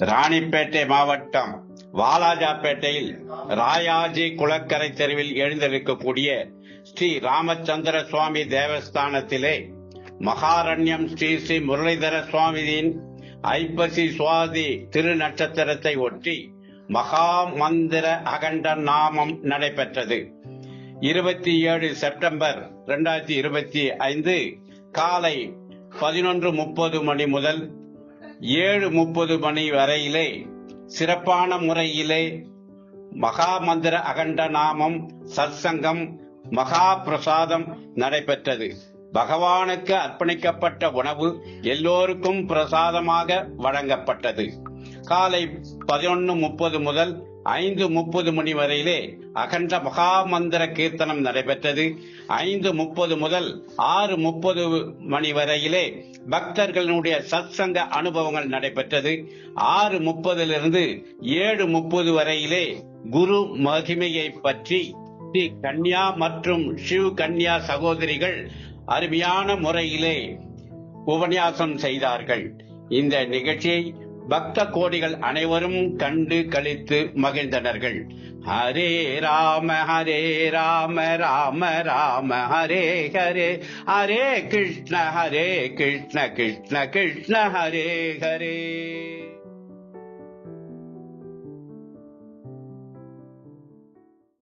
ராணிப்பேட்டை மாவட்டம் வாலாஜாப்பேட்டையில் ராயாஜி குளக்கரை தெருவில் எழுந்திருக்கக்கூடிய ஸ்ரீ ராமச்சந்திர சுவாமி தேவஸ்தானத்திலே மகாரண்யம் ஸ்ரீ ஸ்ரீ முரளிதர சுவாமியின் ஐப்பசி சுவாதி திரு நட்சத்திரத்தை ஒட்டி மகா மந்திர அகண்ட நாமம் நடைபெற்றது. இருபத்தி ஏழு செப்டம்பர் இரண்டாயிரத்தி இருபத்தி ஐந்து காலை பதினொன்று முப்பது மணி முதல் ஏழு முப்பது மணி வரையிலே சிறப்பான முறையிலே மகா மந்திர அகண்ட நாமம் சத்சங்கம் மகா பிரசாதம் நடைபெற்றது. பகவானுக்கு அர்ப்பணிக்கப்பட்ட உணவு எல்லோருக்கும் பிரசாதமாக வழங்கப்பட்டது. காலை பதினொன்று முப்பது முதல் ஐந்து முப்பது மணி வரையிலே அகண்ட மகா மந்திர கீர்த்தனம் நடைபெற்றது. ஐந்து முப்பது முதல் ஆறு முப்பது மணி வரையிலே பக்தர்களுடைய சத்சங்க அனுபவங்கள் நடைபெற்றது. ஆறு முப்பதிலிருந்து ஏழு முப்பது வரையிலே குரு மகிமையை பற்றி ஸ்ரீ கன்யா மற்றும் சிவ் கன்யா சகோதரிகள் அருமையான முறையிலே உபன்யாசம் செய்தார்கள். இந்த நிகழ்ச்சியை பக்த கோடிகள் அனைவரும் கண்டு கழித்து மகிழ்ந்தனர்கள். ஹரே ராம ஹரே ராம ராம ராம ஹரே ஹரே ஹரே கிருஷ்ண ஹரே கிருஷ்ண கிருஷ்ண கிருஷ்ண ஹரே ஹரே.